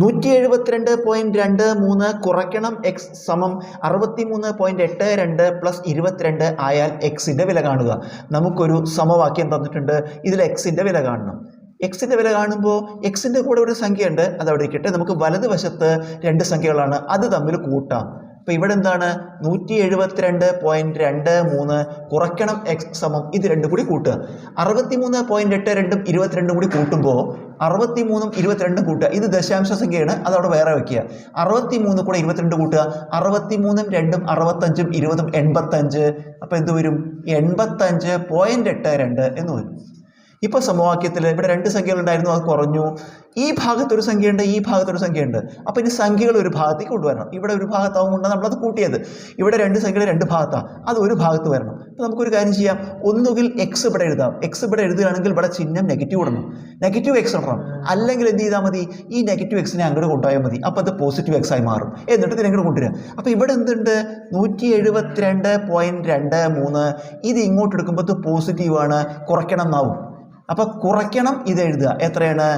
നൂറ്റി എഴുപത്തിരണ്ട് പോയിന്റ് രണ്ട് മൂന്ന് കുറയ്ക്കണം എക്സ് സമം അറുപത്തി മൂന്ന് പോയിന്റ് എട്ട് രണ്ട് പ്ലസ് ഇരുപത്തിരണ്ട് ആയാൽ എക്സിന്റെ വില കാണുക. നമുക്കൊരു സമവാക്യം തന്നിട്ടുണ്ട്. ഇതിൽ എക്സിന്റെ വില കാണണം. എക്സിന്റെ വില കാണുമ്പോൾ എക്സിന്റെ കൂടെ ഒരു സംഖ്യയുണ്ട്. അത് അവിടെ ഇരിക്കട്ടെ. നമുക്ക് വലതുവശത്ത് രണ്ട് സംഖ്യകളാണ്. അത് തമ്മിൽ കൂട്ടാം. അപ്പോൾ ഇവിടെ എന്താണ്? നൂറ്റി എഴുപത്തിരണ്ട് പോയിന്റ് രണ്ട് മൂന്ന് കുറയ്ക്കണം എക്സ് സമം ഇത് രണ്ടും കൂടി കൂട്ടുക. അറുപത്തി മൂന്ന് പോയിന്റ് എട്ട് രണ്ടും ഇരുപത്തിരണ്ടും കൂടി കൂട്ടുമ്പോൾ അറുപത്തി മൂന്നും ഇരുപത്തിരണ്ടും കൂട്ടുക. ഇത് ദശാംശ സംഖ്യയാണ് അതവിടെ വേറെ വെക്കുക. അറുപത്തി മൂന്ന് കൂടെ ഇരുപത്തിരണ്ട് കൂട്ടുക. അറുപത്തി മൂന്നും രണ്ടും അറുപത്തഞ്ചും ഇരുപതും എൺപത്തഞ്ച്. അപ്പോൾ എന്ത് വരും? എൺപത്തഞ്ച് പോയിന്റ് എട്ട് രണ്ട് എന്ന് വരും. ഇപ്പോൾ സമവാക്യത്തിൽ ഇവിടെ രണ്ട് സംഖ്യകളുണ്ടായിരുന്നു അത് കുറഞ്ഞു. ഈ ഭാഗത്തൊരു സംഖ്യയുണ്ട് ഈ ഭാഗത്തൊരു സംഖ്യയുണ്ട്. അപ്പോൾ ഇനി സംഖ്യകൾ ഒരു ഭാഗത്തേക്ക് കൊണ്ടുവരണം. ഇവിടെ ഒരു ഭാഗത്താവും കൊണ്ട് നമ്മളത് കൂട്ടിയത്. ഇവിടെ രണ്ട് സംഖ്യകൾ രണ്ട് ഭാഗത്താണ് അത് ഒരു ഭാഗത്ത് വരണം. അപ്പോൾ നമുക്കൊരു കാര്യം ചെയ്യാം. ഒന്നുകിൽ എക്സ് ഇവിടെ എഴുതാം. എക്സ് ഇവിടെ എഴുതുകയാണെങ്കിൽ ഇവിടെ ചിഹ്നം നെഗറ്റീവ് ഇടണം നെഗറ്റീവ് എക്സ് ഇടണം. അല്ലെങ്കിൽ എന്ത് ചെയ്താൽ മതി? ഈ നെഗറ്റീവ് എക്സിനെ അങ്ങോട്ട് കൊണ്ടുപോയാൽ മതി. അപ്പോൾ അത് പോസിറ്റീവ് എക്സ് ആയി മാറും. എന്നിട്ട് ഇതിനെ അങ്ങോട്ട് കൊണ്ടുവരിക. അപ്പോൾ ഇവിടെ എന്തുണ്ട്? നൂറ്റി എഴുപത്തിരണ്ട് പോയിന്റ് രണ്ട് മൂന്ന്. ഇത് ഇങ്ങോട്ട് എടുക്കുമ്പോൾ പോസിറ്റീവ് പോസിറ്റീവാണ് കുറയ്ക്കണം എന്നാവും. അപ്പോൾ കുറയ്ക്കണം ഇത് എഴുതുക. എത്രയാണ്?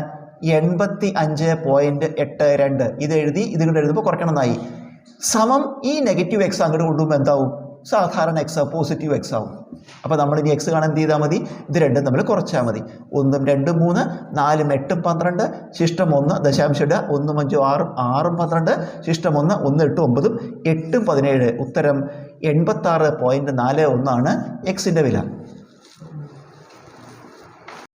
എൺപത്തി അഞ്ച് പോയിന്റ് എട്ട് രണ്ട്. ഇത് എഴുതി ഇത് കൊണ്ട് എഴുതുമ്പോൾ കുറയ്ക്കണം എന്നായി സമം ഈ നെഗറ്റീവ് എക്സ് അങ്ങോട്ട് കൊണ്ടുപോകുമ്പോൾ എന്താവും? സാധാരണ എക്സ് പോസിറ്റീവ് എക്സ് ആവും. അപ്പോൾ നമ്മൾ ഇനി എക്സ് കാണാൻ എന്ത് ചെയ്താൽ മതി? ഇത് രണ്ടും നമ്മൾ കുറച്ചാൽ മതി. ഒന്നും രണ്ടും മൂന്ന് നാലും എട്ടും പന്ത്രണ്ട് ശിഷ്ടം ഒന്ന് ദശാംശം ഇടുക. ഒന്നും അഞ്ചും ആറും ആറും പന്ത്രണ്ട് ശിഷ്ടം ഒന്ന് ഒന്ന് എട്ടും ഒമ്പതും എട്ടും പതിനേഴ്. ഉത്തരം എൺപത്താറ് പോയിന്റ് നാല് ഒന്നാണ് എക്സിന്റെ വില.